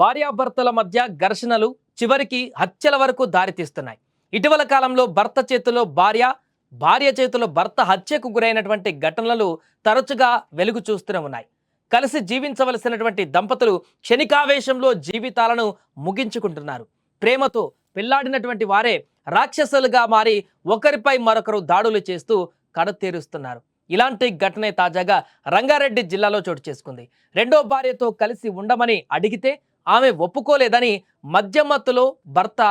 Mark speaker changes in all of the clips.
Speaker 1: భార్యాభర్తల మధ్య ఘర్షణలు చివరికి హత్యల వరకు దారితీస్తున్నాయి ఇటీవల కాలంలో భర్త చేతిలో భార్య భార్య చేతిలో భర్త హత్యకు గురైనటువంటి ఘటనలు తరచుగా వెలుగు చూస్తూనే ఉన్నాయి. కలిసి జీవించవలసినటువంటి దంపతులు క్షణికావేశంలో జీవితాలను ముగించుకుంటున్నారు. ప్రేమతో పెళ్ళాడినటువంటి వారే రాక్షసులుగా మారి ఒకరిపై మరొకరు దాడులు చేస్తూ కడతీరుస్తున్నారు ఇలాంటి ఘటనే తాజాగా రంగారెడ్డి జిల్లాలో చోటు చేసుకుంది. రెండో భార్యతో కలిసి ఉండమని అడిగితే ఆమె ఒప్పుకోలేదని మధ్యమత్తులో భర్త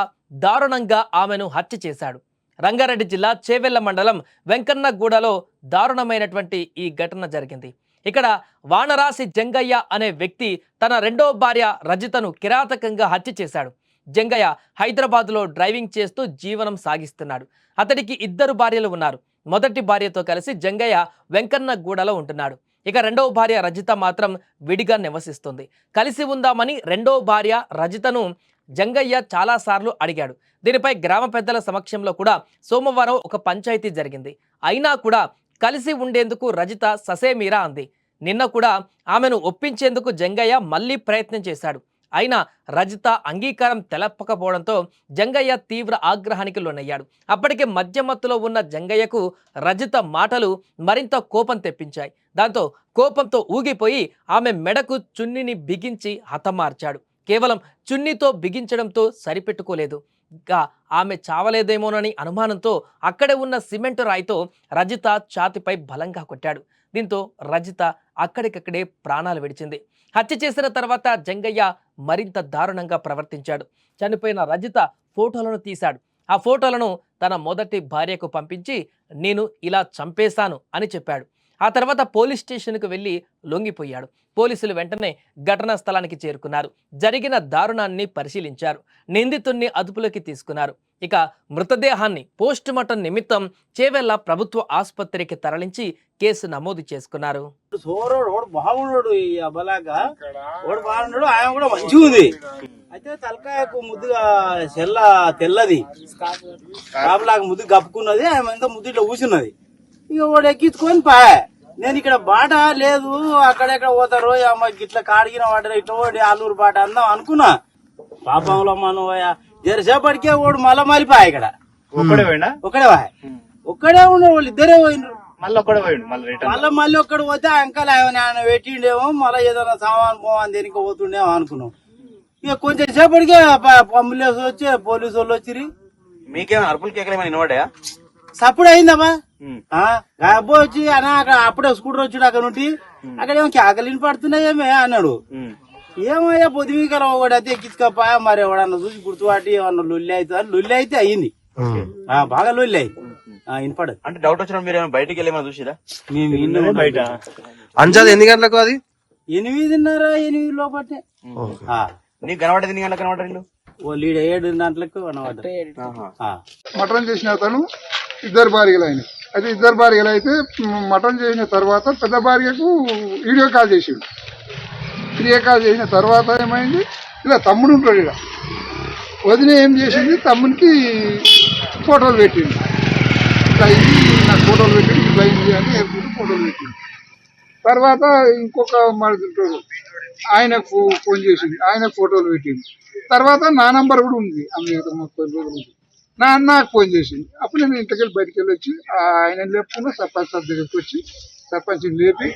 Speaker 1: దారుణంగా ఆమెను హత్య చేశాడు. రంగారెడ్డి జిల్లా చేవెళ్ళ మండలం వెంకన్నగూడలో దారుణమైనటువంటి ఈ ఘటన జరిగింది. ఇక్కడ వానరాశి జంగయ్య అనే వ్యక్తి తన రెండో భార్య రజితను కిరాతకంగా హత్య చేశాడు. జంగయ్య హైదరాబాద్లో డ్రైవింగ్ చేస్తూ జీవనం సాగిస్తున్నాడు. అతడికి ఇద్దరు భార్యలు ఉన్నారు. మొదటి భార్యతో కలిసి జంగయ్య వెంకన్నగూడలో ఉంటున్నాడు. ఇక రెండవ భార్య రజిత మాత్రం విడిగా నివసిస్తుంది. కలిసి ఉందామని రెండో భార్య రజితను జంగయ్య చాలాసార్లు అడిగాడు. దీనిపై గ్రామ పెద్దల సమక్షంలో కూడా సోమవారం ఒక పంచాయతీ జరిగింది. అయినా కూడా కలిసి ఉండేందుకు రజిత ససేమీరా అంది. నిన్న కూడా ఆమెను ఒప్పించేందుకు జంగయ్య మళ్ళీ ప్రయత్నం చేశాడు. అయినా రజిత అంగీకారం తెలపకపోవడంతో జంగయ్య తీవ్ర ఆగ్రహానికి లోనయ్యాడు. అప్పటికే మధ్యమత్తులో ఉన్న జంగయ్యకు రజిత మాటలు మరింత కోపం తెప్పించాయి. దాంతో కోపంతో ఊగిపోయి ఆమె మెడకు చున్నిని బిగించి హతమార్చాడు. కేవలం చున్నీతో బిగించడంతో సరిపెట్టుకోలేదు. ఇంకా ఆమె చావలేదేమోనని అనుమానంతో అక్కడే ఉన్న సిమెంట్ రాయితో రజిత ఛాతిపై బలంగా కొట్టాడు. దీంతో రజిత అక్కడికక్కడే ప్రాణాలు విడిచింది. హత్య చేసిన తర్వాత జంగయ్య మరింత దారుణంగా ప్రవర్తించాడు. చనిపోయిన రజిత ఫోటోలను తీశాడు. ఆ ఫోటోలను తన మొదటి భార్యకు పంపించి నేను ఇలా చంపేశాను అని చెప్పాడు. ఆ తర్వాత పోలీస్ స్టేషన్కు వెళ్ళి లొంగిపోయాడు. పోలీసులు వెంటనే ఘటనా స్థలానికి చేరుకున్నారు. జరిగిన దారుణాన్ని పరిశీలించారు. నిందితుణ్ణి అదుపులోకి తీసుకున్నారు. ఇక మృతదేహాన్ని పోస్ట్ మార్టం నిమిత్తం చేవెళ్ళ ప్రభుత్వ ఆసుపత్రికి తరలించి కేసు నమోదు చేసుకున్నారు.
Speaker 2: బాగున్నాడు వాడు బాగున్నాడు ఆయన కూడా మంచిగా ఉంది. అయితే తలకాయకు ముద్దుగా చెల్ల తెల్లది. కాపులాగా ముద్దు కప్పుకున్నది ఆయన ఎంత ముద్దు ఇట్లా కూర్చున్నది ఇక వాడు ఎక్కించుకొని పాయ్ నేను ఇక్కడ బాట లేదు అక్కడెక్కడ పోతారు అమ్మ ఇట్లా కాడిగిన వాటర్ ఇట్లా ఓడి ఆలూరు బాట అందాం అనుకున్నా. పాపంలో మనం జరసేపటికే వాడు మళ్ళా మలిపాయ ఇక్కడ.
Speaker 3: ఒక్కడే పోయిండా?
Speaker 2: ఒక్కడే వాయ్ ఒక్కడే ఉన్నాడు వాళ్ళు ఇద్దరే పోయినారు.
Speaker 3: మళ్ళీ ఒక్కడే పోయిండు మళ్ళీ రిటర్న్
Speaker 2: మళ్ళీ మళ్ళీ ఒక్కడు పోతే అంకల్ ఆయన ఆయన పెట్టిండేమో మళ్ళీ ఏదైనా సామాన్ పోవని దేనికి పోతుండేమో అనుకున్నాం. ఇక కొంచెం సేపటికే పంబులేసి వచ్చి పోలీసు వాళ్ళు వచ్చిరి
Speaker 3: మీకేమైనా అరుపులు కేకలేమైనా వినవాడా
Speaker 2: సప్పుడు అయిందమ్మా. ఆ, అబ్బో వచ్చి అన్న అక్కడ అప్పుడే స్కూటర్ వచ్చాడు అక్కడ నుండి. అక్కడ ఏమో కేకలిని పడుతున్నాయేమే అన్నాడు. ఏమయ్యా పొద్దుమీకల ఒకటి అయితే ఎక్కించుకోపా మరి ఎవడన్నా చూసి గుర్తుపాటి ఏమన్నా లొల్లి అవుతుంది లొల్లి అయితే అయ్యింది ఆ, బాగా లొల్లి అయింది. వినపడదు.
Speaker 3: అంటే డౌట్ వచ్చిన మీరు ఏమైనా బయటికి వెళ్ళి చూసిరా?
Speaker 2: మేము ఇన్నమే
Speaker 3: బయట?
Speaker 4: అంచాది ఎన్ని గంటలకు అది?
Speaker 2: ఎనిమిదిన్నర ఎనిమిది లోపటే. ఆ,
Speaker 3: నీకు కనబడేది నీ గంటలకు కనబడ్డారు
Speaker 2: ఓ లీడ్ ఏడు గంటలకు.
Speaker 5: మటన్ చేసిన అతను ఇద్దరు భార్యలు ఆయన అయితే ఇద్దరు భార్యలు అయితే మటన్ చేసిన తర్వాత పెద్ద భార్యకు వీడియో కాల్ చేసిండు. వీడియో చేసిన తర్వాత ఏమైంది? ఇలా తమ్ముడు ఉంటాడు ఇలా వదిన ఏం చేసింది? తమ్మునికి ఫోటోలు పెట్టింది. ఇట్లా ఇది నాకు ఫోటోలు పెట్టింది ఇట్లా ఇది అని ఫోటోలు పెట్టింది. తర్వాత ఇంకొక మడుతుంటాడు ఆయనకు ఫోన్ చేసింది. ఆయన ఫోటోలు పెట్టింది. తర్వాత నా నంబర్ కూడా ఉంది. అమ్మ ముప్పై రోజులు నా నాకు ఫోన్ చేసింది. అప్పుడు నేను ఇంటికి బయటికి వెళ్ళి వచ్చి ఆ ఆయన లేపుకున్నా సర్పంచ్ సార్ దగ్గరికి వచ్చి సర్పంచ్ని లేపి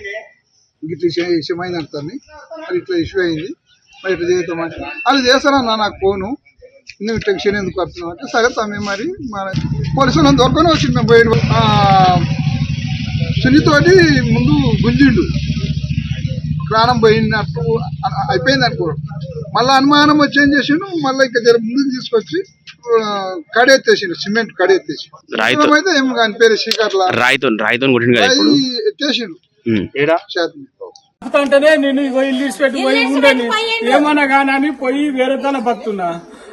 Speaker 5: ఇట్లా ఇష్యూ విషయమైంది అంటుంది అది ఇట్లా ఇష్యూ అయింది. మరి ఇట్లా చేద్దామని అది చేస్తానన్నా నాకు ఫోను? నువ్వు ఇట్లా విషయం ఎందుకు వస్తున్నావు అంటే సరే తమ్మి మరి మన పోలీసులను దొరకని వచ్చింది మేము పోయి సున్నితోటి ముందు గుంజిండు. ప్రాణం పోయినట్టు అయిపోయింది అనుకో. మళ్ళీ అనుమానం వచ్చి ఏం చేసిండు? మళ్ళీ ఇంకా జర ముందుకు తీసుకొచ్చి కడెత్తేసిండు సిమెంట్ కడెత్తేసి. అయితే ఏం కాని పేరు శ్రీకర్ల.
Speaker 4: రాయితో రాయితో
Speaker 5: ఎత్తేసిండు.
Speaker 3: ఏడా?
Speaker 6: అంటేనే నేను ఇగో ఇల్లు ఇడిచిపెట్టి పోయి ఉండని ఏమన్నా కానీ పోయి వేరే తన బతున్నా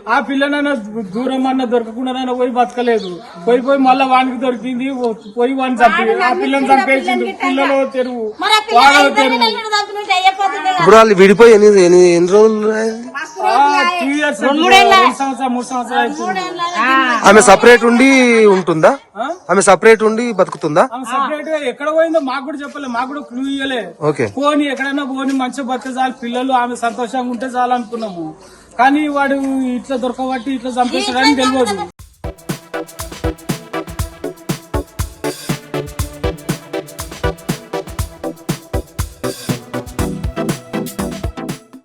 Speaker 6: ఆ పిల్లనైనా దూరం అన్న దొరకకుండా పోయి బతకలేదు. పోయి పోయి మళ్ళా వానికి దొరికింది పోయి వాడిని చంపి. ఆ పిల్లని చంపేసిండు. పిల్లలు తెరువు
Speaker 7: ఇద్దరిని
Speaker 6: తెరువు.
Speaker 4: ఇప్పుడు వాళ్ళు విడిపోయి ఎన్ని ఎన్ని ఎన్ని రోజులు ఆమె సపరేట్ ఉండి ఉంటుందా? ఆమె సపరేట్ ఉండి బతుకుతుందా?
Speaker 6: ఆమె సపరేట్గా ఎక్కడ పోయిందో మాకు కూడా చెప్పలే మాకు కూడా క్లూ ఇయ్యలే.
Speaker 4: ఓకే.
Speaker 6: పోని ఎక్కడైనా పోని మంచిగా బతికే చాలు పిల్లలు ఆమె సంతోషంగా ఉంటే చాలు అనుకున్నాము. కానీ వాడు ఇట్లా దొరకబట్టి ఇట్లా చంపేస్తాడని తెలియదు.